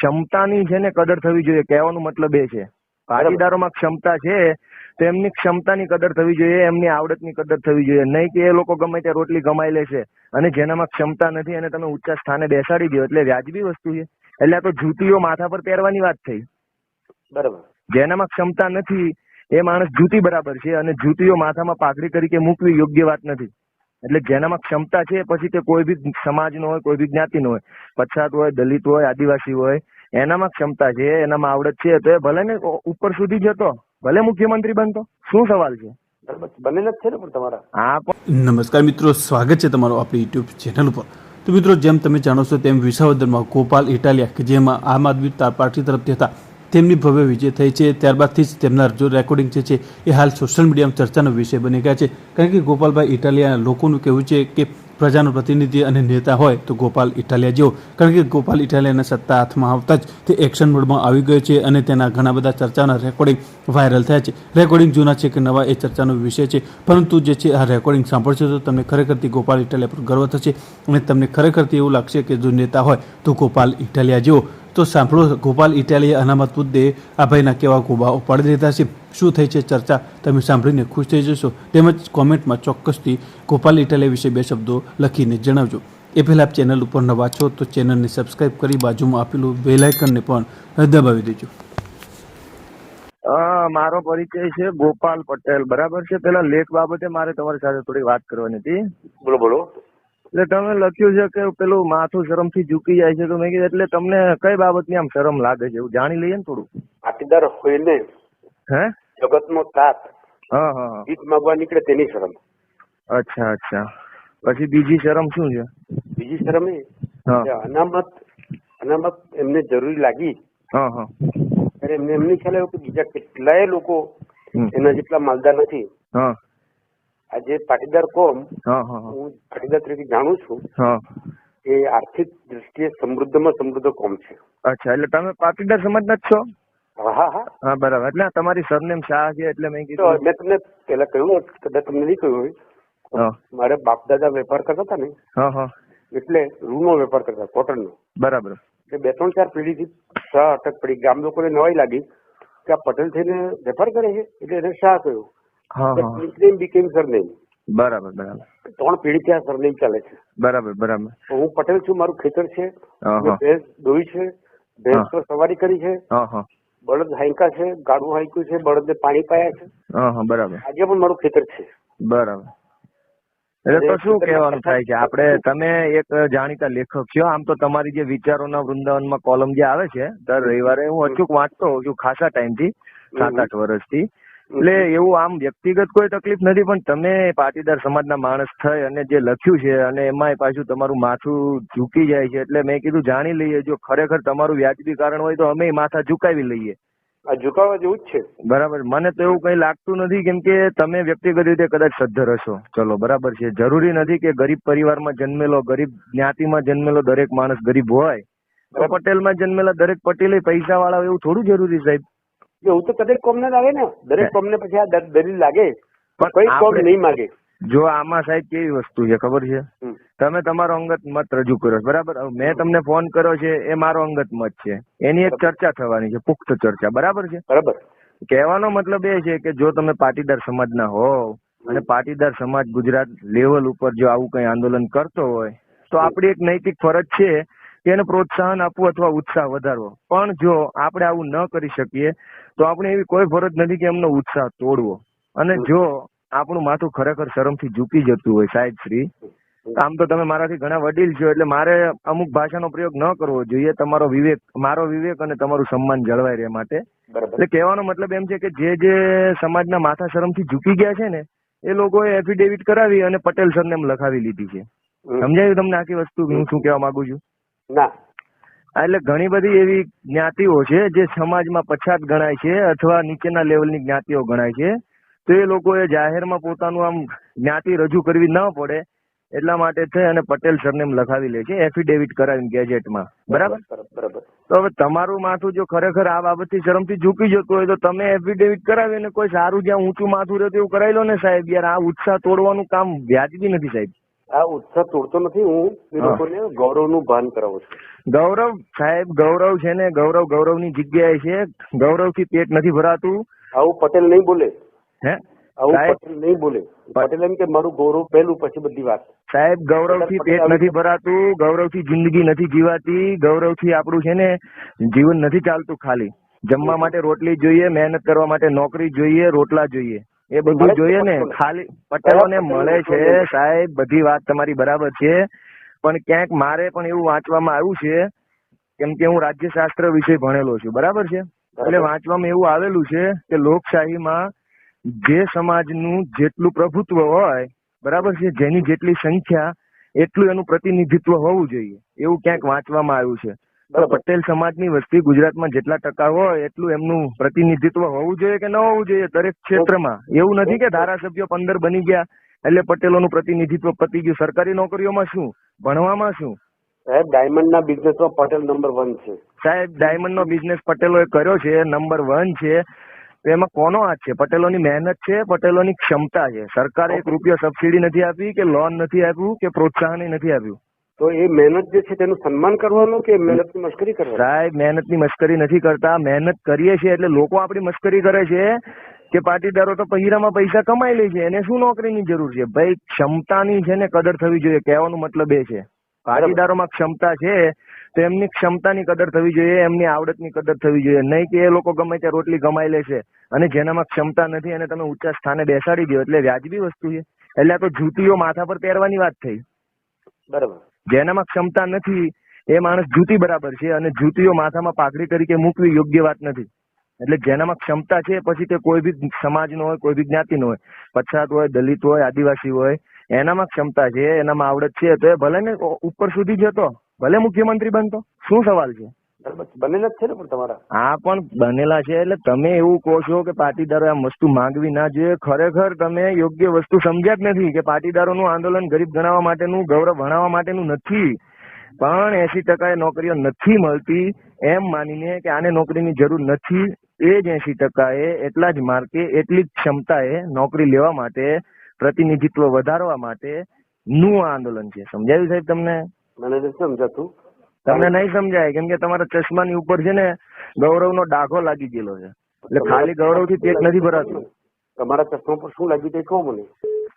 ક્ષમતાની છે ને કદર થવી જોઈએ કહેવાનો મતલબ એ છે. ભાગીદારોમાં ક્ષમતા છે તો એમની ક્ષમતાની કદર થવી જોઈએ એમની આવડતની કદર થવી જોઈએ. નહીં કે એ લોકો ગમે ત્યાં રોટલી કમાઈ લેશે અને જેનામાં ક્ષમતા નથી એને તમે ઊંચા સ્થાને બેસાડી દો એટલે વ્યાજબી વસ્તુ છે. એટલે આ તો જૂતીઓ માથા પર પહેરવાની વાત થઈ. બરાબર. જેનામાં ક્ષમતા નથી એ માણસ જૂતી બરાબર છે અને જૂતીઓ માથામાં પાઘડી તરીકે મૂકવી યોગ્ય વાત નથી. એટલે જેનામાં ક્ષમતા છે પછી તે કોઈ બી સમાજનો હોય કોઈ બી જ્ઞાતિનો હોય પછાત હોય દલિત હોય આદિવાસી હોય એનામાં ક્ષમતા છે એનામાં આવડત છે તો એ ભલે ને ઉપર સુધી જતો ભલે મુખ્યમંત્રી બનતો શું સવાલ છે? બરાબર બનેલા જ છે ને તમારા? આ પણ નમસ્કાર મિત્રો સ્વાગત છે તમારું આપણી યુટ્યુબ ચેનલ ઉપર. તો મિત્રો જેમ તમે જાણો છો તેમ વિસાવદરમાં ગોપાલ ઇટાલિયા કે જેમાં આમ આદમી પાર્ટી તરફથી હતા તેમની ભવ્ય વિજય થઈ છે. ત્યારબાદથી જ તેમના જો રેકોર્ડિંગ છે, એ હાલ સોશિયલ મીડિયામાં ચર્ચાનો વિષય બની ગયા છે. કારણ કે ગોપાલભાઈ ઇટાલિયાના લોકોનું કહેવું છે કે પ્રજાનો પ્રતિનિધિ અને નેતા હોય તો ગોપાલ ઇટાલિયા જેવો. કારણ કે ગોપાલ ઇટાલિયાના સત્તા હાથમાં આવતા જ તે એક્શન મોડમાં આવી ગયો છે અને તેના ઘણા બધા ચર્ચાના રેકોર્ડિંગ વાયરલ થયા છે. રેકોર્ડિંગ જૂના છે કે નવા એ ચર્ચાનો વિષય છે. પરંતુ જે છે, આ રેકોર્ડિંગ સાંભળશો તો તમને ખરેખરથી ગોપાલ ઇટાલિયા પર ગર્વ થશે અને તમને ખરેખરથી એવું લાગશે કે જો નેતા હોય તો ગોપાલ ઇટાલિયા જેવો. તો સાંભળો ગોપાલ ઇટાલીએ અનામત મુદ્દે આ કેવા ગોબાઓ પાડી દીધા છે. શું થઈ છે ચર્ચા? તમે સાંભળીને ખુશ થઈ જશો. તેમજ કોમેન્ટમાં ચોક્કસથી ગોપાલ ઇટાલિયા વિશે બે શબ્દો લખીને જણાવજો. એ પહેલાં આપ ચેનલ ઉપર નવા છો તો ચેનલને સબસ્ક્રાઇબ કરી બાજુમાં આપેલું બેલાઇકનને પણ દબાવી દેજો. અ, મારો પરિચય છે ગોપાલ પટેલ. બરાબર છે? પેલા લેખ બાબતે મારે તમારી સાથે થોડી વાત કરવાની હતી. બોલો બોલો. એટલે તમે લખ્યું છે કે પેલું માથું શરમથી ઝૂકી જાય છે તો મેં કીધું એટલે તમને કઈ બાબતની આમ શરમ લાગે છે? એવું જાણી લઈએ ને થોડું. પાટીદાર હોય ને હે? જગતનો તાત હા ભીખ માંગવા નીકળે તેની શરમ. અચ્છા અચ્છા. પછી બીજી શરમ શું છે? બીજી શરમ એ અનામત અનામત એમને જરૂરી લાગી. હા હા. એમને એમની ખ્યાલ આવ્યો કે બીજા કેટલાય લોકો એના જેટલા માલદાર નથી. હા. આજે પાટીદાર કોમ હા પાટીદાર તરીકે જાણું છું એ આર્થિક દ્રષ્ટિએ સમૃદ્ધમાં સમૃદ્ધ કોમ છે? અચ્છા એટલે તમે પાટીદાર સમાજના જ છો? હા હા બરાબર. એટલે તમારી સરનેમ શાહ છે એટલે મેં કીધું. મેં તમને પેલા કહ્યું કદાચ તમને નહીં કહ્યું હોય. મારે બાપ દાદા વેપાર કરતા હતા ને એટલે રૂનો વેપાર કરતા કોટનનો. બરાબર. એટલે બે ત્રણ ચાર પેઢીથી શાહ અટક પડી. ગામ લોકોને નવાઈ લાગી કે આ પટેલ થઈને વેપાર કરે છે? એટલે એને શાહ કહ્યું. નિકનેમ બીકેમ સરનેમ બરાબર બરાબર. ત્રણ પેઢી આ સરનેમ ચાલે છે. બરાબર બરાબર. તો હું પટેલ છું મારું ખેતર છે. ભેંસ દોઈ છે ભેંસ પર સવારી કરી છે. હા હા. બળદ હાંકા છે ગાડું હાંક્યું છે બળદને પાણી પાયા છે. બરાબર. આજે પણ મારું ખેતર છે. બરાબર. એટલે તો શું કહેવાનું થાય છે આપણે તમે એક જાણીતા લેખક છો આમ તો તમારી જે વિચારોના વૃંદાવનમાં કોલમ જે આવે છે દર રવિવારે હું અચૂક વાંચતો હોઉં છું ખાસા ટાઈમથી સાત આઠ વર્ષથી. એટલે એવું આમ વ્યક્તિગત કોઈ તકલીફ નથી પણ તમે પાટીદાર સમાજના માણસ થઈ અને જે લખ્યું છે અને એમાંય પાછું તમારું માથું ઝૂકી જાય છે એટલે મેં કીધું જાણી લઈએ જો ખરેખર તમારું વ્યાજબી કારણ હોય તો અમે માથા ઝુકાવી લઈએ. આ ઝુકાવા જેવું જ છે. બરાબર. મને તો એવું કઈ લાગતું નથી કેમ કે તમે વ્યક્તિગત રીતે કદાચ સદ્ધર હશો. ચલો બરાબર છે. જરૂરી નથી કે ગરીબ પરિવારમાં જન્મેલો ગરીબ જ્ઞાતિમાં જન્મેલો દરેક માણસ ગરીબ હોય. તો પટેલમાં જન્મેલા દરેક પટેલે પૈસા વાળા એવું થોડું જરૂરી સાહેબ. એવું તો દરેક કોમને આવે ને. દરેક કોમને પછી આ દલીલ લાગે. પણ કોઈ કોમ નહીં માગે. જો આમાં સાહેબ કેવી વસ્તુ છે ખબર છે? તમે તમારો અંગત મત રજૂ કર્યો બરાબર? મેં તમને ફોન કર્યો છે એ મારો અંગત મત છે. એની એક ચર્ચા થવાની છે પુખ્ત ચર્ચા બરાબર છે? બરાબર. કહેવાનો મતલબ એ છે કે જો તમે પાટીદાર સમાજના હોવ અને પાટીદાર સમાજ ગુજરાત લેવલ ઉપર જો આવું કઈ આંદોલન કરતો હોય તો આપણી એક નૈતિક ફરજ છે એને પ્રોત્સાહન આપવું અથવા ઉત્સાહ વધારવો. પણ જો આપણે આવું ન કરી શકીએ તો આપણે એવી કોઈ ફરજ નથી કે એમનો ઉત્સાહ તોડવો. અને જો આપણું માથું ખરેખર શરમથી ઝૂકી જતું હોય સાહેબ શ્રી આમ તો તમે મારાથી ઘણા વડીલ છો એટલે મારે અમુક ભાષાનો પ્રયોગ ન કરવો જોઈએ. તમારો વિવેક મારો વિવેક અને તમારું સન્માન જળવાય રહે માટે. એટલે કહેવાનો મતલબ એમ છે કે જે જે સમાજના માથા શરમથી ઝૂકી ગયા છે ને એ લોકોએ એફિડેવિટ કરાવી અને પટેલ સરને એમ લખાવી લીધી છે. સમજાયું તમને આખી વસ્તુ? હું શું કહેવા માંગુ છું? ના. એટલે ઘણી બધી એવી જ્ઞાતિઓ છે જે સમાજમાં પછાત ગણાય છે અથવા નીચેના લેવલની જ્ઞાતિઓ ગણાય છે. તો એ લોકોએ જાહેરમાં પોતાનું આમ જ્ઞાતિ રજૂ કરવી ન પડે એટલા માટે થઈ અને પટેલ સરનેમ લખાવી લે છે એફિડેવિટ કરાવીને ગેજેટમાં. બરાબર? બરાબર બરાબર તો હવે તમારું માથું જો ખરેખર આ બાબતથી શરમથી ઝૂકી જતું હોય તો તમે એફિડેવિટ કરાવીને કોઈ સારું જ્યાં ઊંચું માથું રહેતું એવું કરાવી લો ને સાહેબ. યાર આ ઉત્સાહ તોડવાનું કામ વ્યાજબી નથી સાહેબ. આ ઉત્સાહ તોડતો નથી. હું એ. લોકોને ગૌરવનું ભાન કરાવું છું. ગૌરવ સાહેબ ગૌરવ છે ને ગૌરવ ગૌરવની જગ્યાએ છે. ગૌરવથી પેટ નથી ભરાતું. આવું પટેલ નહીં બોલે. હે? આવું પટેલ નહીં બોલે. પટેલ એમ કે મારું ગૌરવ પહેલું પછી બધી વાત. સાહેબ ગૌરવથી પેટ નથી ભરાતું ગૌરવથી જિંદગી નથી જીવાતી ગૌરવથી આપણું છે ને જીવન નથી ચાલતું ખાલી. જમવા માટે રોટલી જોઈએ મહેનત કરવા માટે નોકરી જોઈએ રોટલા જોઈએ. એ બધું જોઈએ ને. ખાલી પટેલોને મળે છે સાહેબ બધી વાત તમારી બરાબર છે. પણ ક્યાંક મારે પણ એવું વાંચવામાં આવ્યું છે કેમ કે હું રાજ્યશાસ્ત્ર વિશે ભણેલો છું. બરાબર છે? એટલે વાંચવામાં એવું આવેલું છે કે લોકશાહીમાં જે સમાજનું જેટલું પ્રભુત્વ હોય બરાબર છે જેની જેટલી સંખ્યા એટલું એનું પ્રતિનિધિત્વ હોવું જોઈએ. એવું ક્યાંક વાંચવામાં આવ્યું છે. પટેલ સમાજની વસ્તી ગુજરાતમાં જેટલા ટકા હોય એટલું એમનું પ્રતિનિધિત્વ હોવું જોઈએ કે ન હોવું જોઈએ દરેક ક્ષેત્રમાં? એવું નથી કે ધારાસભ્યો પંદર બની ગયા એટલે પટેલોનું પ્રતિનિધિત્વ પતી ગયું. સરકારી નોકરીઓમાં શું? ભણવામાં શું? સાહેબ ડાયમંડના બિઝનેસમાં પટેલ નંબર વન છે. સાહેબ ડાયમંડ નો બિઝનેસ પટેલોએ કર્યો છે નંબર વન છે. તો એમાં કોનો હાથ છે? પટેલોની મહેનત છે પટેલોની ક્ષમતા છે. સરકારે એક રૂપિયો સબસિડી નથી આપી કે લોન નથી આપ્યું કે પ્રોત્સાહન નથી આપ્યું? તો એ મહેનત જે છે તેનું સન્માન કરવાનું કે મહેનતની મશ્કરી કરવાની? સાહેબ મહેનતની મસ્કરી નથી કરતા. મહેનત કરીએ છીએ એટલે લોકો આપણી મસ્કરી કરે છે કે પાટીદારો તો પહેરામાં પૈસા કમાઈ લે છે. એને શું નોકરીની જરૂર છે? ભાઈ ક્ષમતાની છે ને કદર થવી જોઈએ. કહેવાનો મતલબ એ છે. પાટીદારોમાં ક્ષમતા છે તો એમની ક્ષમતાની કદર થવી જોઈએ એમની આવડતની કદર થવી જોઈએ. નહીં કે એ લોકો ગમે ત્યાં રોટલી કમાઈ લે છે અને જેનામાં ક્ષમતા નથી એને તમે ઊંચા સ્થાને બેસાડી દો. એટલે વ્યાજબી વસ્તુ છે. એટલે આ તો જૂતીઓ માથા પર પહેરવાની વાત થઈ. બરાબર. જેનામાં ક્ષમતા નથી, એ માણસ જૂતી બરાબર છે અને જૂતીઓ માથામાં પાઘડી તરીકે મૂકવી યોગ્ય વાત નથી. એટલે જેનામાં ક્ષમતા છે, પછી તે કોઈ બી સમાજનો હોય, કોઈ બી જ્ઞાતિનો હોય, પછાત હોય, દલિત હોય, આદિવાસી હોય, એનામાં ક્ષમતા છે, એનામાં આવડત છે, તો એ ભલે ને ઉપર સુધી જતો, ભલે મુખ્યમંત્રી બનતો, શું સવાલ છે? બનેલા જ છે ને પણ તમારા? આ પણ બનેલા છે એટલે તમે એવું કહો છો કે પાટીદારો આમ વસ્તુ માંગવી ના જોઈએ. ખરેખર તમે યોગ્ય વસ્તુ સમજ્યા જ નથી કે પાટીદારોનું આંદોલન ગરીબ ગણાવવા માટેનું ગૌરવ ભણાવવા માટેનું નથી. પણ એસી ટકા નોકરીઓ નથી મળતી. એમ માનીને કે આને નોકરીની જરૂર નથી. એ જ એસી ટકાએ એટલા જ માર્કે એટલી જ ક્ષમતાએ નોકરી લેવા માટે પ્રતિનિધિત્વ વધારવા માટે નું આંદોલન છે. સમજાયું સાહેબ તમને? મને નથી સમજાતું. તમને નહીં સમજાય કેમ કે તમારા ચશ્માની ઉપર છે ને ગૌરવનો ડાઘો લાગી ગયેલો છે. એટલે ખાલી ગૌરવથી પેટ નથી ભરાતું. તમારા ચશ્મા ઉપર શું લાગ્યું તે કહો મને.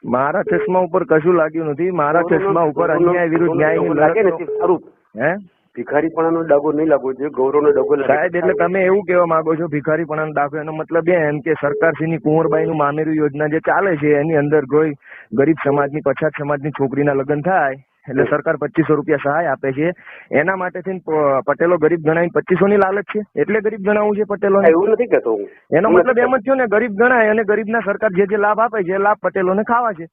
મારા ચશ્મા ઉપર કશું લાગ્યું નથી. મારા ચશ્મા ઉપર અન્યાય વિરુદ્ધ ન્યાય લાગે ને સારું. હે? ભિખારીપણાનો ડાગો નહીં લાગવો જોઈએ ગૌરવનો ડાગો. સાહેબ એટલે તમે એવું કહેવા માંગો છો ભિખારીપણાનો દાખલો એનો મતલબ એમ કે સરકારશ્રીની કુંવરબાઈનું મામેરું યોજના જે ચાલે છે એની અંદર કોઈ ગરીબ સમાજની પછાત સમાજની છોકરીના લગ્ન થાય એટલે સરકાર પચીસો રૂપિયા સહાય આપે છે. એના માટે થઈને પટેલો ગરીબ ગણાય પચીસો ની લાલચ છે. એટલે ગરીબ ગણાવું છે પટેલો એવું નથી કહેતો એનો મતલબ એમ જ થયો ને ગરીબ ગણાય અને ગરીબના સરકાર જે જે લાભ આપે છે લાભ પટેલોને ખાવા છે.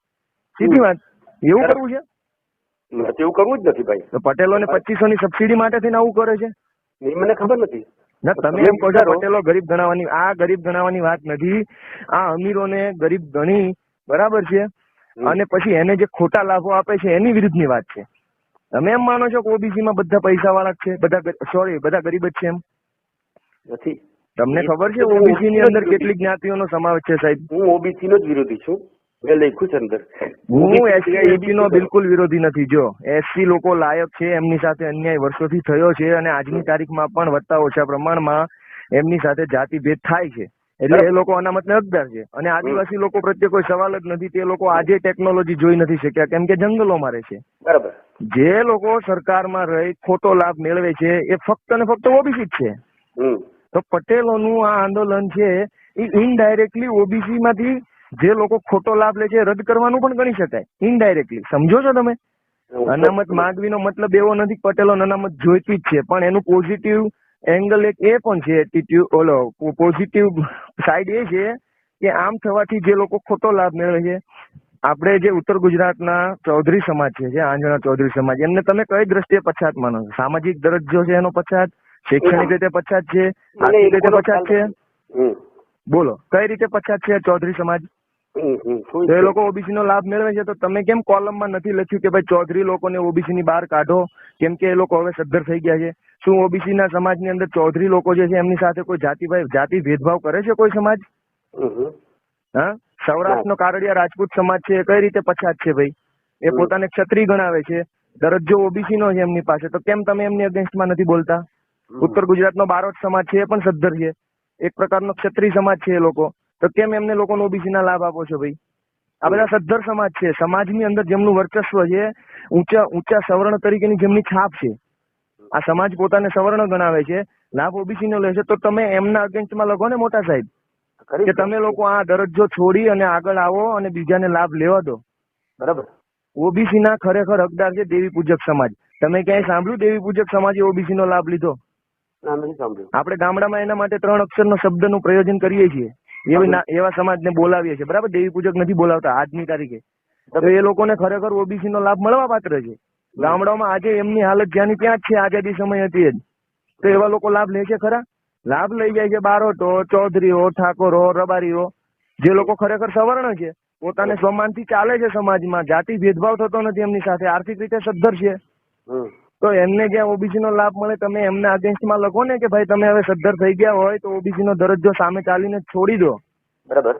સીધી વાત. એવું કરવું છે? એવું કરવું જ નથી ભાઈ. તો પટેલોને પચીસો ની સબસિડી માટે થઈને આવું કરે છે? એ મને ખબર નથી. ના તમે એમ કહો છો પટેલો ગરીબ ગણાવાની આ ગરીબ ગણાવાની વાત નથી. આ અમીરોને ગરીબ ગણી બરાબર છે? અને પછી એને જે ખોટા લાભો આપે છે એની વિરુદ્ધની વાત છે. તમે એમ માનો છો કે ઓબીસી માં બધા પૈસા વાળા છે? બધા સોરી બધા ગરીબ જ છે એમ? નથી. તમને ખબર છે ઓબીસી ની અંદર કેટલી જ્ઞાતિઓનો સમાવેશ છે સાહેબ? હું ઓબીસી નો જ વિરોધી છું. મેં લખ્યું છે અંદર. હું એસસી નો બિલકુલ વિરોધી નથી. જો એસસી લોકો લાયક છે એમની સાથે અન્યાય વર્ષોથી થયો છે અને આજની તારીખમાં પણ વધતા ઓછા પ્રમાણમાં એમની સાથે જાતિ ભેદ થાય છે. એટલે એ લોકો અનામતને હકદાર છે. અને આદિવાસી લોકો પ્રત્યે કોઈ સવાલ જ નથી તે લોકો આજે ટેકનોલોજી જોઈ નથી શક્યા કેમ કે જંગલોમાં રહે છે. બરાબર. જે લોકો સરકારમાં રહી ખોટો લાભ મેળવે છે એ ફક્ત ને ફક્ત ઓબીસી જ છે. તો પટેલોનું આ આંદોલન છે એ ઇનડાયરેક્ટલી ઓબીસી માંથી જે લોકો ખોટો લાભ લે છે રદ કરવાનું પણ ગણી શકાય. ઇનડાયરેક્ટલી સમજો છો તમે? અનામત માગવીનો મતલબ એવો નથી પટેલો અનામત જોઈતી જ છે પણ એનું પોઝિટિવ એંગલ એક એ પણ છે એટીટ્યુડ ઓલો પોઝિટિવ સાઈડ એ છે કે આમ થવાથી જે લોકો ખોટો લાભ મેળવે છે. આપણે જે ઉત્તર ગુજરાતના ચૌધરી સમાજ છે જે આંજણા ચૌધરી સમાજ એમને તમે કઈ દ્રષ્ટિએ પછાત માનો છો? સામાજિક દરજ્જો છે એનો પછાત? શૈક્ષણિક રીતે પછાત છે? આર્થિક રીતે પછાત છે? બોલો કઈ રીતે પછાત છે ચૌધરી સમાજ? તો એ લોકો ઓબીસી નો લાભ મેળવે છે તો તમે કેમ કોલમમાં નથી લખ્યું કે ભાઈ ચૌધરી લોકોને ઓબીસી ની બહાર કાઢો? કેમ કે એ લોકો હવે સદ્ધર થઈ ગયા છે. શું ઓબીસી ના સમાજની અંદર ચૌધરી લોકો જે છે એમની સાથે કોઈ જાતિ જાતિ ભેદભાવ કરે છે કોઈ સમાજ. હા? સૌરાષ્ટ્રનો કારડિયા રાજપૂત સમાજ છે એ કઈ રીતે પછાત છે ભાઈ? એ પોતાને ક્ષત્રિય ગણાવે છે. દરજ્જો ઓબીસી નો છે એમની પાસે. તો કેમ તમે એમની અગેન્સ્ટમાં નથી બોલતા? ઉત્તર ગુજરાતનો બારોટ સમાજ છે એ પણ સદ્ધર છે. એક પ્રકારનો ક્ષત્રિય સમાજ છે એ લોકો. તો કેમ એમને લોકોને ઓબીસી ના લાભ આપો છો ભાઈ? આ બધા સદ્ધર સમાજ છે. સમાજની અંદર જેમનું વર્ચસ્વ છે ઊંચા ઊંચા સવર્ણ તરીકેની જેમની છાપ છે. આ સમાજ પોતાને સવર્ણ ગણાવે છે. લાભ ઓબીસી નો લે છે તો તમે એમના અગેન્સ્ટમાં લખો ને મોટા સાહેબ. કે તમે લોકો આ દરજ્જો છોડી અને આગળ આવો અને બીજાને લાભ લેવા દો. બરાબર. ઓબીસી ના ખરેખર હકદાર છે દેવી પૂજક સમાજ. તમે ક્યાંય સાંભળ્યું દેવી પૂજક સમાજે ઓબીસી નો લાભ લીધો? ના આપણે ગામડામાં એના માટે ત્રણ અક્ષરનો શબ્દનું પ્રયોજન કરીએ છીએ. એવી ના- એવા સમાજને બોલાવીએ છીએ. બરાબર? દેવી પૂજક નથી બોલાવતા આજની તારીખે તો એ લોકોને ખરેખર ઓબીસી નો લાભ મળવા પાત્ર છે. ગામડાઓમાં આજે એમની હાલત જ્યાંની ત્યાં જ છે આઝાદી સમય હતી જ. તો એવા લોકો લાભ લે છે ખરા? લાભ લઈ જાય છે બારોટો ચૌધરીઓ ઠાકોરો રબારીઓ. જે લોકો ખરેખર સવર્ણ છે પોતાને સ્વમાનથી ચાલે છે સમાજમાં. જાતિ ભેદભાવ થતો નથી એમની સાથે. આર્થિક રીતે સદ્ધર છે. તો એમને જ્યાં ઓબીસી નો લાભ મળે તમે એમના અગેન્સ્ટમાં લખો ને કે ભાઈ તમે હવે સદ્ધર થઈ ગયા હોય તો ઓબીસી નો દરજ્જો સામે ચાલીને છોડી દો. બરાબર.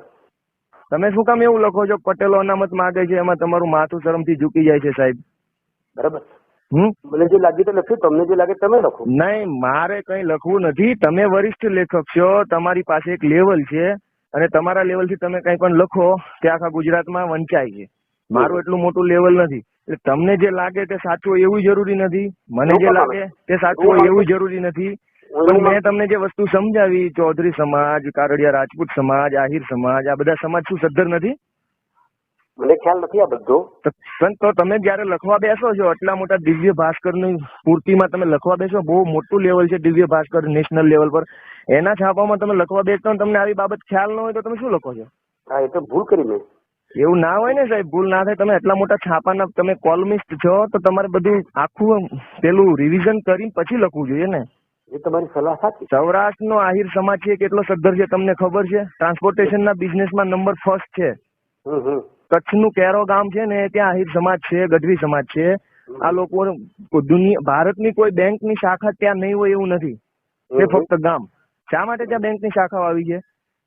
તમે શું કામ એવું લખો છો? પટેલો અનામત માગે છે એમાં તમારું માથું શરમથી ઝૂકી જાય છે સાહેબ. બરાબર? મને જે લાગ્યું તો લખ્યું તમને જે લાગે તમે લખો. નહીં મારે કઈ લખવું નથી. તમે વરિષ્ઠ લેખક છો તમારી પાસે એક લેવલ છે અને તમારા લેવલથી તમે કઈ પણ લખો તે આખા ગુજરાતમાં વંચાય છે. મારું એટલું મોટું લેવલ નથી. એટલે તમને જે લાગે તે સાચું એવું જરૂરી નથી. મને જે લાગે તે સાચું એવું જરૂરી નથી. પણ મેં તમને જે વસ્તુ સમજાવી ચૌધરી સમાજ કારડિયા રાજપૂત સમાજ આહિર સમાજ આ બધા સમાજ શું સદ્ધર નથી? મને ખ્યાલ નથી આ બધો. પણ તો તમે જયારે લખવા બેસો છો આટલા મોટા દિવ્ય ભાસ્કરની પૂર્તિમાં તમે લખવા બેસો બહુ મોટું લેવલ છે દિવ્ય ભાસ્કર નેશનલ લેવલ પર. એના છાપામાં તમે લખવા બેસતા તમને આવી બાબત ખ્યાલ ન હોય તો તમે શું લખો છો? હા એ તો ભૂલ કરી મેં. એવું ના હોય ને સાહેબ ભૂલ ના થાય. તમે એટલા મોટા છાપાના તમે કોલમિસ્ટ છો તો તમારે બધું આખું પેલું રિવિઝન કરીને પછી લખવું જોઈએ ને. એ તમારી સલાહ સાચી. સૌરાષ્ટ્રનો આહિર સમાજ છે કેટલો સદ્ધર છે તમને ખબર છે? ટ્રાન્સપોર્ટેશનના બિઝનેસમાં નંબર ફર્સ્ટ છે. કચ્છનું કેરો ગામ છે ને ત્યાં આહિર સમાજ છે ગઢવી સમાજ છે. આ લોકો દુનિયા ભારતની કોઈ બેંકની શાખા ત્યાં નહીં હોય એવું નથી. તે ફક્ત ગામ. શા માટે ત્યાં બેંકની શાખાઓ આવી છે?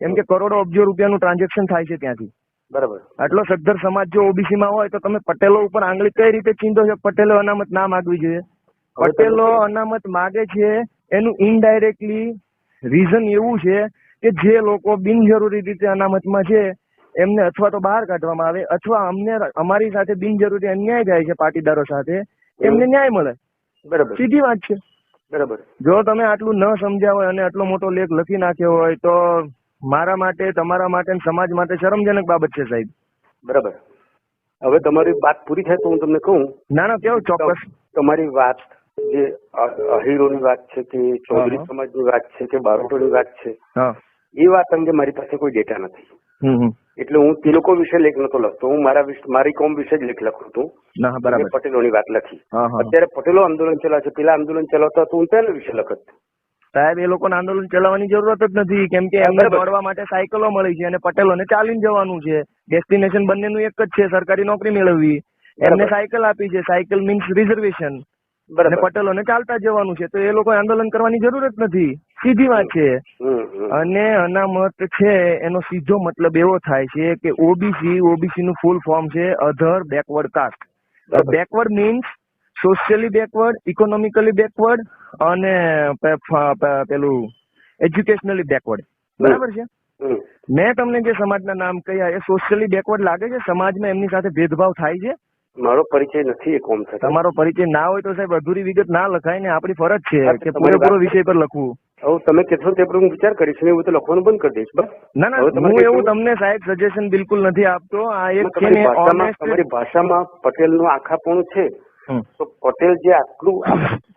કેમ કે કરોડો અબજો રૂપિયાનું ટ્રાન્ઝેક્શન થાય છે ત્યાંથી. બરાબર. આટલો સદ્ધર સમાજ જો ઓબીસી માં હોય તો તમે પટેલો ઉપર આંગળી કઈ રીતે ચીંધો છો? પટેલો અનામત ના માગવી જોઈએ. પટેલો અનામત માગે છે એનું ઇનડાયરેક્ટલી રીઝન એવું છે કે જે લોકો બિનજરૂરી રીતે અનામતમાં છે એમને અથવા તો બહાર કાઢવામાં આવે અથવા અમને અમારી સાથે બિનજરૂરી અન્યાય થાય છે પાટીદારો સાથે એમને ન્યાય મળે. બરાબર. સીધી વાત છે. બરાબર. જો તમે આટલું ન સમજ્યા હોય અને આટલો મોટો લેખ લખી નાખ્યો હોય તો મારા માટે તમારા માટે સમાજ માટે શરમજનક બાબત છે સાહેબ. બરાબર. હવે તમારી વાત પૂરી થાય તો હું તમને કહું. ના ના કેવું? ચોક્કસ. તમારી વાત જે અહીરોની વાત છે કે ચૌધરી. સમાજની વાત છે કે બારોટોની વાત છે એ વાત અંગે મારી પાસે કોઈ ડેટા નથી. એટલે હું તે લોકો વિશે લેખ નતો લખતો. હું મારા મારી કોમ વિશે જ લેખ લખું છું. ના બરાબર. મેં પટેલોની વાત લખી. અત્યારે પટેલો આંદોલન ચલાવે છે પેલા આંદોલન ચલાવતા તો હું તેના વિશે લખત. સાહેબ એ લોકોને આંદોલન ચલાવવાની જરૂરત જ નથી કેમ કે એમને. દોડવા માટે સાયકલો મળી છે અને પટેલોને ચાલીને જવાનું છે. ડેસ્ટિનેશન બંનેનું એક જ છે સરકારી નોકરી મેળવવી. એમને સાયકલ આપી છે. Cycle means reservation. અને પટેલોને ચાલતા જવાનું છે તો એ લોકો આંદોલન કરવાની જરૂર જ નથી. સીધી વાત છે. અને અનામત છે એનો સીધો મતલબ એવો થાય છે કે ઓબીસી ઓબીસી નું ફૂલ ફોર્મ છે other backward caste backward means socially backward economically backward અને પેલું એજ્યુકેશનલી બેકવર્ડ બરાબર છે? મેં તમને જે સમાજના નામ કહ્યા એ સોશિયલી બેકવર્ડ લાગે છે? સમાજમાં એમની સાથે ભેદભાવ થાય છે? મારો પરિચય નથી એ કોમ સાથે તમારો પરિચય ના હોય તો સાહેબ અધૂરી વિગત ના લખાય ને આપણી ફરજ છે કે પૂરેપૂરો વિષય પર લખવું. હવે તમે કહેશો તે પર હું વિચાર કરીશ ને એવું તો લખવાનું બંધ કરી દઈશ બસ. ના ના હું એવું તમને સાહેબ સજેશન બિલકુલ નથી આપતો. આ એક છે તમારી ને ભાષામાં પટેલ પટેલનું આખાપણું છે. તો પટેલ જે આટલું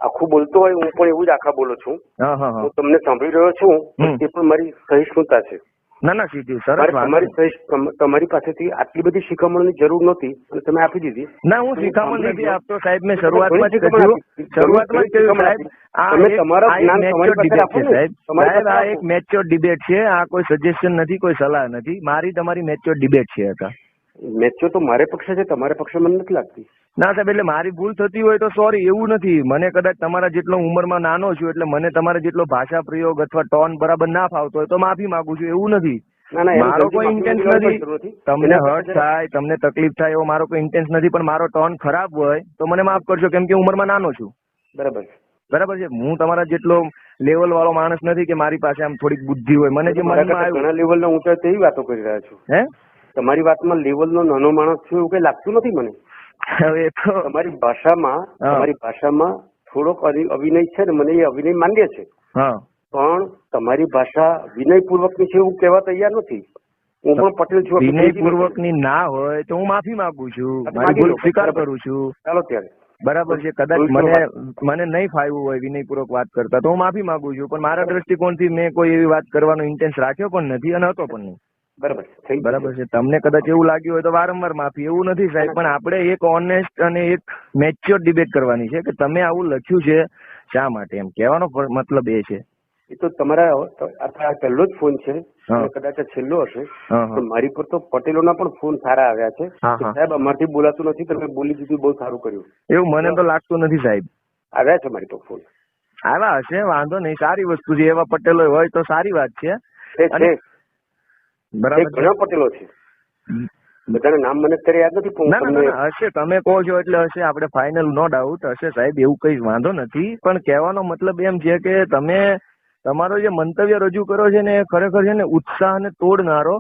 આખું બોલતો હોય હું પણ એવું જ આખા બોલું છું. હું તમને સાંભળી રહ્યો છું એ પણ મારી સહિષ્ણુતા છે. ના ના સીધી સર તમારી તમારી પાસેથી આટલી બધી શિખામણની જરૂર નહોતી અને તમે આપી દીધી. ના હું શિખામણ નથી આપતો સાહેબ મેં શરૂઆતમાં જ કહ્યું શરૂઆતમાં જ કહ્યું સાહેબ આ તમારા આ એક જ્ઞાન તમારી મેચ્યોર ડિબેટ છે સાહેબ. સાહેબ આ એક મેચ્યોર ડિબેટ છે. આ કોઈ સજેશન નથી કોઈ સલાહ નથી. મારી તમારી મેચ્યોર ડિબેટ છે હતા મેચ્યોર તો મારે પક્ષે છે તમારે પક્ષે મને નથી લાગતી. ના સાહેબ એટલે મારી ભૂલ થતી હોય તો સોરી એવું નથી. મને કદાચ તમારા જેટલો ઉંમરમાં નાનો છું એટલે મને તમારા જેટલો ભાષા પ્રયોગ અથવા ટોન બરાબર ના ફાવતો હોય તો માફી માંગુ છું એવું નથી. મારો કોઈ ઇન્ટેન્સ નથી. તમને હર્ટ થાય તમને તકલીફ થાય એવો મારો કોઈ ઇન્ટેન્સ નથી પણ મારો ટોન ખરાબ હોય તો મને માફ કરજો કેમ કે ઉંમરમાં નાનો છું. બરાબર બરાબર છે? હું તમારા જેટલો લેવલ વાળો માણસ નથી કે મારી પાસે આમ થોડીક બુદ્ધિ હોય. મને જે મનમાં લેવલ નો ઘણા લેવલનો તેવી વાતો કરી રહ્યા છું. હે? તમારી વાતમાં લેવલ નો નાનો માણસ છું એવું કઈ લાગતું નથી મને? હવે તો અમારી ભાષામાં અમારી ભાષામાં થોડોક અભિનય અવિનય છે ને મને એ અવિનય માન્ય છે. પણ તમારી ભાષા વિનયપૂર્વકની છે એવું કહેવા તૈયાર નથી. હું પણ પટેલ છું આપણે વિનય કહીએ છીએ. પૂર્વકની ના હોય તો હું માફી માંગુ છું. મારી ભૂલ સ્વીકાર કરું છું. ચાલો ત્યારે. બરાબર છે. કદાચ મને મને નહીં ફાવ્યું હોય વિનયપૂર્વક વાત કરતા તો હું માફી માંગુ છું. પણ મારા દ્રષ્ટિકોણથી મેં કોઈ એવી વાત કરવાનો ઇન્ટેન્સ રાખ્યો પણ નથી અને હતો પણ નહીં. બરાબર છે. તમને કદાચ એવું લાગ્યું હોય તો વારંવાર માફી. એવું નથી સાહેબ પણ આપણે એક ઓનેસ્ટ અને એક મેચ્યોર ડિબેટ કરવાની છે કે તમે આવું લખ્યું છે શા માટે? એમ કહેવાનો મતલબ એ છે. એ તો તમારા આ પહેલો જ ફોન છે. કદાચ છેલ્લો હશે. મારી પર તો પટેલોના પણ ફોન સારા આવ્યા છે. સાહેબ અમારથી બોલાતું નથી તમે બોલી દીધું બહુ સારું કર્યું. એવું મને તો લાગતું નથી સાહેબ. આવ્યા છે મારી તો ફોન. આવ્યા હશે વાંધો નહીં. સારી વસ્તુ છે. એવા પટેલો હોય તો સારી વાત છે. બરાબર ઘણા પટેલો છે. બધાના નામ મને અત્યારે યાદ નથી પણ ના હું ના તમને ના, હશે તમે કહો છો એટલે હશે આપણે ફાઇનલ નો ડાઉટ હશે સાહેબ એવું કઈ વાંધો નથી પણ કહેવાનો મતલબ એમ છે કે તમે તમારો જે મંતવ્ય રજૂ કરો છે ને એ ખરેખર છે ને ઉત્સાહને તોડનારો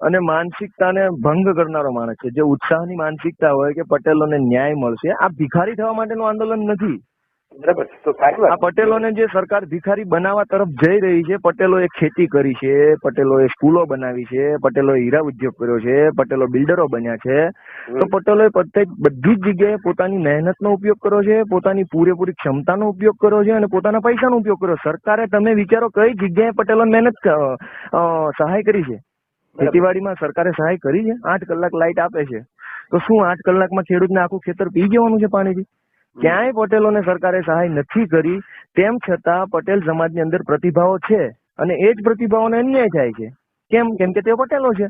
અને માનસિકતાને ભંગ કરનારો માણસ છે. જે ઉત્સાહની માનસિકતા હોય કે પટેલોને ન્યાય મળશે આ ભિખારી થવા માટેનું આંદોલન નથી. બરાબર. તો સારી આ પટેલોને જે સરકાર ભિખારી બનાવવા તરફ જઈ રહી છે પટેલોએ ખેતી કરી છે પટેલોએ સ્કૂલો બનાવી છે પટેલોએ હીરા ઉદ્યોગ કર્યો છે પટેલો બિલ્ડરો બન્યા છે. તો પટેલોએ પ્રત્યેક બધી જ જગ્યાએ પોતાની મહેનતનો ઉપયોગ કર્યો છે પોતાની પૂરેપૂરી ક્ષમતાનો ઉપયોગ કર્યો છે અને પોતાના પૈસાનો ઉપયોગ કર્યો. સરકારે તમે વિચારો કઈ જગ્યાએ પટેલો મહેનત સહાય કરી છે? ખેતીવાડીમાં સરકારે સહાય કરી છે? આઠ કલાક લાઇટ આપે છે. તો શું આઠ કલાકમાં ખેડૂતને આખું ખેતર પી જવાનું છે પાણીથી? ક્યાંય પટેલોને સરકારે સહાય નથી કરી તેમ છતાં પટેલ સમાજની અંદર પ્રતિભાવો છે અને એ જ પ્રતિભાઓને અન્યાય થાય છે. કેમ? કેમ કે તેઓ પટેલો છે.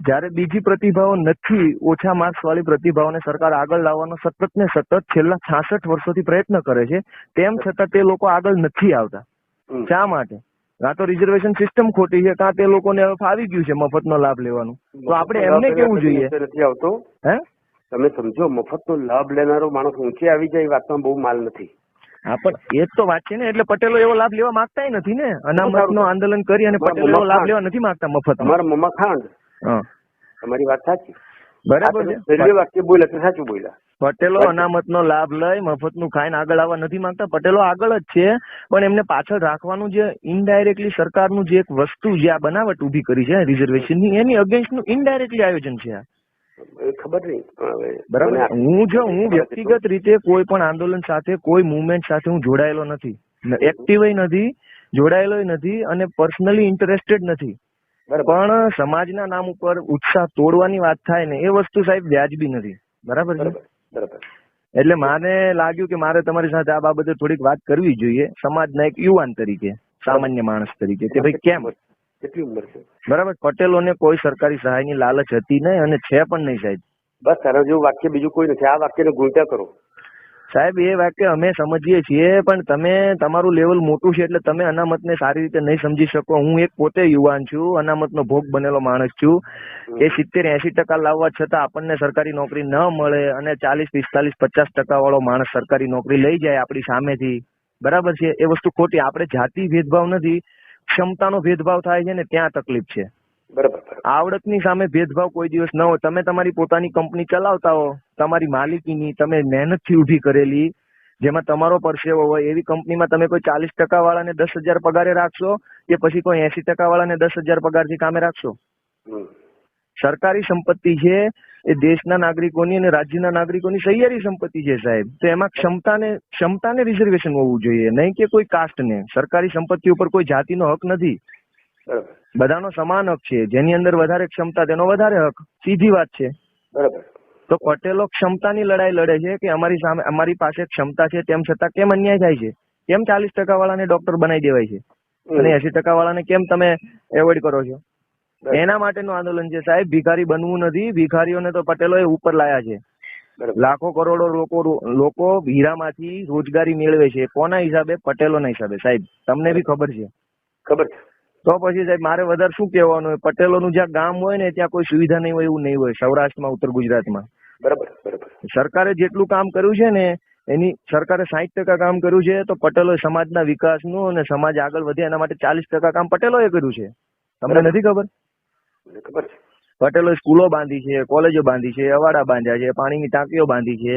જ્યારે બીજી પ્રતિભાઓ નથી ઓછા માર્ક્સ વાળી પ્રતિભાઓને સરકાર આગળ લાવવાનો સતત ને સતત છેલ્લા છાસઠ વર્ષોથી પ્રયત્ન કરે છે તેમ છતાં તે લોકો આગળ નથી આવતા. શા માટે? કાં તો રિઝર્વેશન સિસ્ટમ ખોટી છે કાં તે લોકોને હવે ફાવી ગયું છે મફતનો લાભ લેવાનું. તો આપણે એમને કેવું જોઈએ? નથી આવતો. હે? તમે સમજો મફતનો લાભ લેનારો માણસ ઊંચે આવી જાય વાતમાં બહુ માલ નથી. હા પણ એ તો વાત છે ને એટલે પટેલો એવો લાભ લેવા માંગતા નથી ને? અનામત નો આંદોલન કરી અને પટેલો એવો લાભ લેવા નથી માંગતા મફત તમારા મમ્મા ખાંડ તમારી વાત સાચી. બરાબર છે. વાક્ય બોલ્યા તો સાચું બોલ્યા. પટેલો અનામત નો લાભ લઈ મફતનું ખાઈને આગળ આવવા નથી માંગતા. પટેલો આગળ જ છે પણ એમને પાછળ રાખવાનું જે ઇનડાયરેક્ટલી સરકારનું જે એક વસ્તુ જે આ બનાવટ ઊભી કરી છે રિઝર્વેશનની એની અગેન્સ્ટનું ઇનડાયરેક્ટલી આયોજન છે આ. ખબર નહીં હવે બરાબર. હું જો હું વ્યક્તિગત રીતે કોઈ પણ આંદોલન સાથે કોઈ મુવમેન્ટ સાથે હું જોડાયેલો નથી. એક્ટિવ નથી જોડાયેલો નથી અને પર્સનલી ઇન્ટરેસ્ટેડ નથી. પણ સમાજના નામ ઉપર ઉત્સાહ તોડવાની વાત થાય ને એ વસ્તુ સાહેબ વ્યાજબી નથી. બરાબર છે? એટલે મને લાગ્યું કે મારે તમારી સાથે આ બાબતે થોડીક વાત કરવી જોઈએ સમાજના એક યુવાન તરીકે સામાન્ય માણસ તરીકે કે ભાઈ કેમ? કેટલી ઉંમર છે. બરાબર પટેલોને કોઈ સરકારી સહાયની લાલચ હતી નહીં અને છે પણ નહીં સાહેબ. બસ તારા જેવું વાક્ય બીજું કોઈ નથી. આ વાક્યને ગુંટા કરો. સાહેબ એ વાક્ય અમે સમજીએ છીએ પણ તમે તમારું લેવલ મોટું છે એટલે તમે અનામતને સારી રીતે નહીં સમજી શકો. હું એક પોતે યુવાન છું અનામતનો ભોગ બનેલો માણસ છું. એ સિત્તેર એસી ટકા લાવવા છતાં આપણને સરકારી નોકરી ન મળે અને ચાલીસ પિસ્તાલીસ પચાસ ટકા વાળો માણસ સરકારી નોકરી લઈ જાય આપણી સામેથી. બરાબર છે? એ વસ્તુ ખોટી. આપણે જાતિ ભેદભાવ નથી. ક્ષમતાનો ભેદભાવ થાય છે ને ત્યાં તકલીફ છે. બરાબર આવડતની સામે ભેદભાવ કોઈ દિવસ ન હોય. તમે તમારી પોતાની કંપની ચલાવતા હો તમારી માલિકીની તમે મહેનતથી ઊભી કરેલી જેમાં તમારો પરસેવો હોય એવી કંપનીમાં તમે કોઈ ચાલીસ ટકા વાળાને દસ હજાર પગારે રાખશો કે પછી કોઈ એસી ટકા વાળાને દસ હજાર પગારથી કામે રાખશો. સરકારી સંપત્તિ છે એ દેશના નાગરિકોની અને રાજ્યના નાગરિકોની સહિયારી સંપત્તિ છે સાહેબ. તો એમાં ક્ષમતાને ક્ષમતાને રિઝર્વેશન હોવું જોઈએ. નહીં કે કોઈ કાસ્ટને સરકારી સંપત્તિ ઉપર કોઈ જાતિનો હક નથી. બધાનો સમાન હક છે. જેની અંદર વધારે ક્ષમતા તેનો વધારે હક. સીધી વાત છે. બરાબર. તો પટેલો ક્ષમતાની લડાઈ લડે છે કે અમારી સામે અમારી પાસે ક્ષમતા છે તેમ છતાં કેમ અન્યાય થાય છે? કેમ ચાલીસ ટકા વાળાને ડોક્ટર બનાવી દેવાય છે? અને એસી ટકા વાળાને કેમ તમે એવોઇડ કરો છો. એના માટેનું આંદોલન છે સાહેબ. ભિખારી બનવું નથી. ભિખારીઓને તો પટેલોએ ઉપર લાયા છે. લાખો કરોડો લોકો લોકો હીરામાંથી રોજગારી મેળવે છે. કોના હિસાબે? પટેલોના હિસાબે. સાહેબ તમને બી ખબર છે. ખબર છે. તો પછી સાહેબ મારે વધારે શું કહેવાનું હોય? પટેલોનું જ્યાં ગામ હોય ને ત્યાં કોઈ સુવિધા નહીં હોય એવું નહીં હોય. સૌરાષ્ટ્રમાં ઉત્તર ગુજરાતમાં. બરાબર બરાબર. સરકારે જેટલું કામ કર્યું છે ને એની સરકારે સાહીઠ ટકા કામ કર્યું છે તો પટેલો સમાજના વિકાસનું અને સમાજ આગળ વધે એના માટે ચાલીસ ટકા કામ પટેલોએ કર્યું છે. તમને નથી ખબર? ખબર છે. પટેલોએ સ્કૂલો બાંધી છે કોલેજો બાંધી છે અવાડા બાંધ્યા છે પાણીની ટાંકીઓ બાંધી છે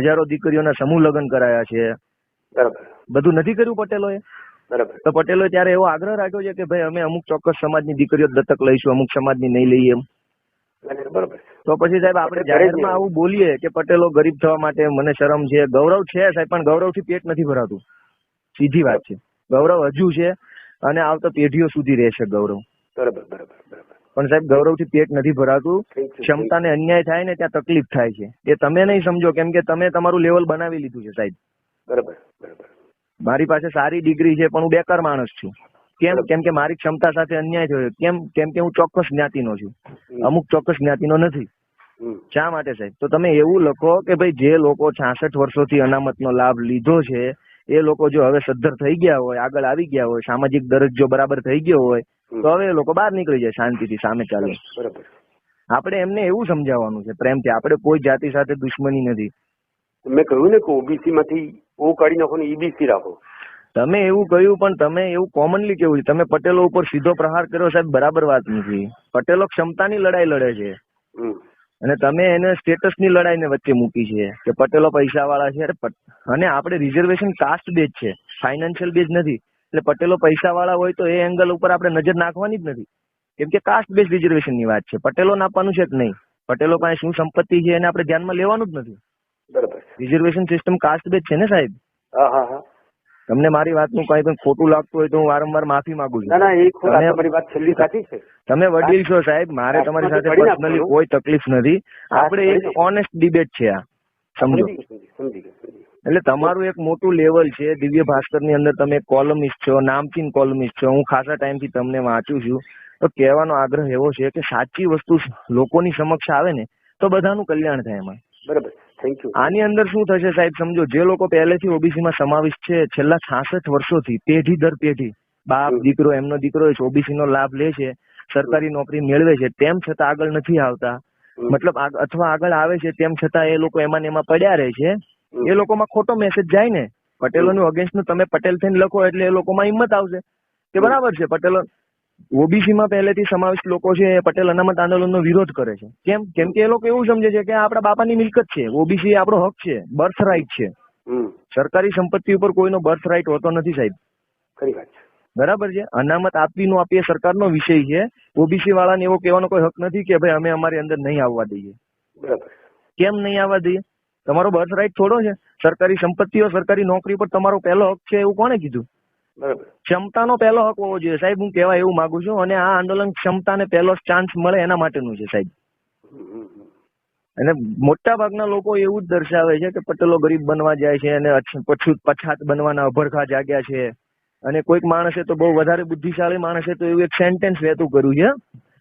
હજારો દીકરીઓના સમૂહ લગ્ન કરાયા છે. બધું નથી કર્યું પટેલોએ? બરાબર. તો પટેલો ત્યારે એવો આગ્રહ રાખ્યો છે કે ભાઈ અમે અમુક ચોક્કસ સમાજની દીકરીઓ દત્તક લઈશું અમુક સમાજની નહીં લઈએ એમ. બરાબર તો પછી સાહેબ આપણે પટેલ જાહેરમાં આવું બોલીએ કે પટેલો ગરીબ થવા માટે મને શરમ છે. ગૌરવ છે સાહેબ પણ ગૌરવથી પેટ નથી ભરાતું. સીધી વાત છે. ગૌરવ હજુ છે અને આવતા પેઢીઓ સુધી રહેશે ગૌરવ. બરાબર બરાબર. પણ સાહેબ ગૌરવથી પેટ નથી ભરાતું. ક્ષમતાને અન્યાય થાય ને ત્યાં તકલીફ થાય છે. એ તમે નહીં સમજો કેમ કે તમે તમારું લેવલ બનાવી લીધું છે સાહેબ. બરાબર બરાબર. મારી પાસે સારી ડિગ્રી છે પણ હું બેકાર માણસ છું. કેમ? કેમ કે મારી ક્ષમતા સાથે અન્યાય થયો. કેમ? કેમ કે હું ચોક્કસ જ્ઞાતિનો છું. અમુક ચોક્કસ જ્ઞાતિનો નથી. શા માટે સાહેબ? તો તમે એવું લખો કે ભાઈ જે લોકો છાસઠ વર્ષોથી અનામતનો લાભ લીધો છે એ લોકો જો હવે સદ્ધર થઈ ગયા હોય આગળ આવી ગયા હોય સામાજિક દરજ્જો બરાબર થઈ ગયો હોય તો હવે એ લોકો બહાર નીકળી જાય શાંતિથી સામે ચાલે. બરાબર. આપણે એમને એવું સમજાવવાનું છે પ્રેમથી આપણે કોઈ જાતિ સાથે દુશ્મની નથી. મેં કહ્યું ને કે ઓબીસી માંથી ઓ કાઢી નાખો ને ઈબીસી રાખો. તમે એવું કહ્યું પણ તમે એવું કોમનલી કેવું છે. તમે પટેલો ઉપર સીધો પ્રહાર કર્યો સાહેબ બરાબર વાત નથી. પટેલો ક્ષમતાની લડાઈ લડે છે. અને તમે એને સ્ટેટસની લડાઈને વચ્ચે મૂકી છે કે પટેલો પૈસા વાળા છે અને આપણે રિઝર્વેશન કાસ્ટ બેઝ છે. ફાઇનાન્શિયલ બેઝ નથી. એટલે પટેલો પૈસા વાળા હોય તો એ એંગલ ઉપર આપણે નજર નાખવાની જ નથી. કેમ કે કાસ્ટ બેઝ રિઝર્વેશનની વાત છે. પટેલો આપવાનું છે કે નહીં? પટેલો પાસે શું સંપત્તિ છે એને આપણે ધ્યાનમાં લેવાનું જ નથી. બરાબર. રિઝર્વેશન સિસ્ટમ કાસ્ટ બેઝ છે ને સાહેબ? હા હા હા. તમને મારી વાતનું કઈ પણ ખોટું લાગતું હોય તો હું વારંવાર માફી માંગુ છું. ના એ તમારી વાત છેલ્લી સાચી છે. તમે વડીલ છો સાહેબ. મારે તમારી સાથે પર્સનલી કોઈ તકલીફ નથી. આપણે એક ઓનેસ્ટ ડિબેટ છે આ. સમજો. સમજી એટલે તમારું એક મોટું લેવલ છે દિવ્ય ભાસ્કરની અંદર તમે કોલમિસ્ટ છો નામચીન કોલમિસ્ટ છો હું ખાસા ટાઈમથી તમને વાંચું છું. તો કહેવાનો આગ્રહ એવો છે કે સાચી વસ્તુ લોકોની સમક્ષ આવે ને તો બધાનું કલ્યાણ થાય એમાં. બરાબર. થેન્ક યુ આની અંદર શું થશે સાહેબ સમજો જે લોકો પહેલેથી ઓબીસી માં સમાવિષ્ટ છે છેલ્લા છાસઠ વર્ષોથી પેઢી દર પેઢી બાપ દીકરો એમનો દીકરો ઓબીસી નો લાભ લે છે સરકારી નોકરી મેળવે છે તેમ છતાં આગળ નથી આવતા. મતલબ અથવા આગળ આવે છે તેમ છતાં એ લોકો એમાં ને એમાં પડ્યા રહે છે. એ લોકોમાં ખોટો મેસેજ જાય ને પટેલોનું અગેન્સ્ટનું તમે પટેલ થઈને લખો એટલે એ લોકોમાં હિંમત આવશે. કે બરાબર છે પટેલો ઓબીસી માં પહેલેથી સમાવિષ્ટ લોકો છે એ પટેલ અનામત આંદોલનનો વિરોધ કરે છે. કેમ? કેમ કે એ લોકો એવું સમજે છે કે આપણા બાપાની મિલકત છે ઓબીસી આપણો હક છે બર્થ રાઇટ છે. સરકારી સંપત્તિ ઉપર કોઈનો બર્થ રાઇટ હોતો નથી સાહેબ. ખરી વાત છે. બરાબર છે? અનામત આપવી નો આપીએ સરકારનો વિષય છે. ઓબીસી વાળાને એવો કહેવાનો કોઈ હક નથી કે ભાઈ અમે અમારી અંદર નહીં આવવા દઈએ. બરાબર કેમ નહીં આવવા દઈએ? તમારો બર્થ રાઇટ થોડો છે સરકારી સંપત્તિઓ સરકારી નોકરી પર તમારો પહેલો હક છે એવું કોને કીધું ક્ષમતાનો પહેલો હક હોવો જોઈએ સાહેબ હું કહેવા એવું માંગુ છું અને આ આંદોલન ક્ષમતાને પહેલો ચાન્સ મળે એના માટેનું છે સાહેબ. અને મોટા ભાગના લોકો એવું જ દર્શાવે છે કે પટેલો ગરીબ બનવા જાય છે અને પછી પછૂત પછાત બનવાના અભરખા જાગ્યા છે અને કોઈક માણસે તો બહુ વધારે બુદ્ધિશાળી માણસે તો એવું એક સેન્ટેન્સ વહેતું કર્યું છે.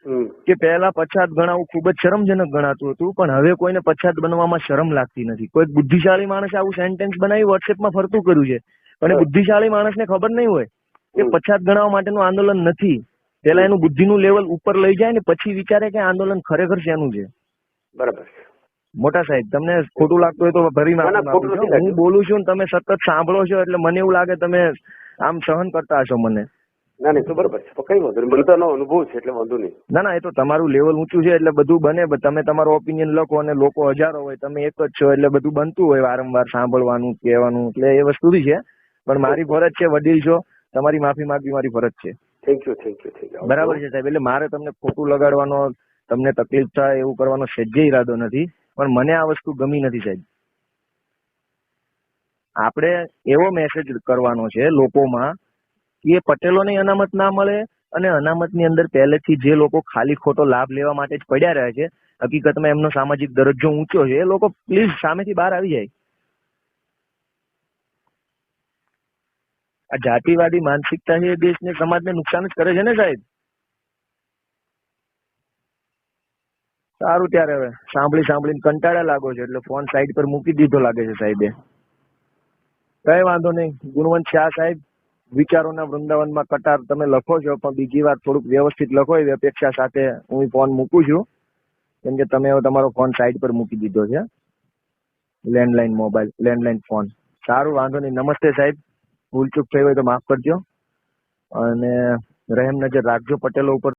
કે પહેલા પછાત ગણાવું ખૂબ જ શરમજનક ગણાતું હતું પણ હવે કોઈને પછાત બનવામાં શરમ લાગતી નથી. કોઈક બુદ્ધિશાળી માણસે આવું સેન્ટેન્સ બનાવી વોટ્સએપમાં ફરતું કર્યું છે એ બુદ્ધિશાળી માણસને ખબર નહીં હોય કે પછાત ગણાવવા માટેનું આંદોલન નથી. પેલા એનું બુદ્ધિનું લેવલ ઉપર લઈ જાય ને પછી વિચારે કે આંદોલન ખરેખર શેનું છે. બરાબર. મોટા સાહેબ તમને ખોટું લાગતું હોય તો ભરી ના, ના, માફી ખોટું માંગુ નથી છું. હું બોલું છું તમે સતત સાંભળો છો એટલે મને એવું લાગે તમે આમ સહન કરતા હશો મને. ના ના એ તો બરાબર છે. કઈ વાંધો નહીં. મને તો અનુભવ છે એટલે વાંધો નહીં. ના ના એ તો તમારું લેવલ ઊંચું છે એટલે બધું બને તમે તમારો ઓપિનિયન લખો અને લોકો હજારો હોય તમે એક જ છો એટલે બધું બનતું હોય વારંવાર સાંભળવાનું કહેવાનું એટલે એ વસ્તુ બી છે. પણ મારી ફરજ છે વડીલ છો તમારી માફી માંગવી મારી ફરજ છે. Thank you thank you thank you બરાબર છે સાહેબ એટલે મારે તમને ખોટું લગાડવાનો તમને તકલીફ થાય એવું કરવાનો સજ્જે ઈરાદો નથી પણ મને આ વસ્તુ ગમી નથી સાહેબ. આપણે એવો મેસેજ કરવાનો છે લોકોમાં કે પટેલોને અનામત ના મળે અને અનામતની અંદર પહેલેથી જે લોકો ખાલી ખોટો લાભ લેવા માટે જ પડ્યા રહે છે, હકીકતમાં એમનો સામાજિક દરજ્જો ઊંચો છે, એ લોકો પ્લીઝ સામેથી બહાર આવી જાય. આ જાતિવાદી માનસિકતા છે એ દેશને, સમાજને નુકસાન જ કરે છે ને સાહેબ? સારું ત્યારે હવે. સાંભળી સાંભળીને કંટાળા લાગો છે, એટલે ફોન સાઈડ પર મૂકી દીધો લાગે છે સાહેબે. કઈ વાંધો નહીં. ગુણવંત શાહ સાહેબ વિચારોના વૃંદાવનમાં કટાર તમે લખો છો, પણ બીજી વાર થોડુંક વ્યવસ્થિત લખો એવી અપેક્ષા સાથે હું ફોન મૂકું છું. કેમ કે તમે તમારો ફોન સાઈડ પર મૂકી દીધો છે. લેન્ડલાઈન મોબાઈલ લેન્ડલાઈન ફોન સારું, વાંધો નહીં. નમસ્તે સાહેબ. ભૂલચૂક થઈ હોય તો માફ કરજો. અને રહેમ નજર રાખજો પટેલો ઉપર.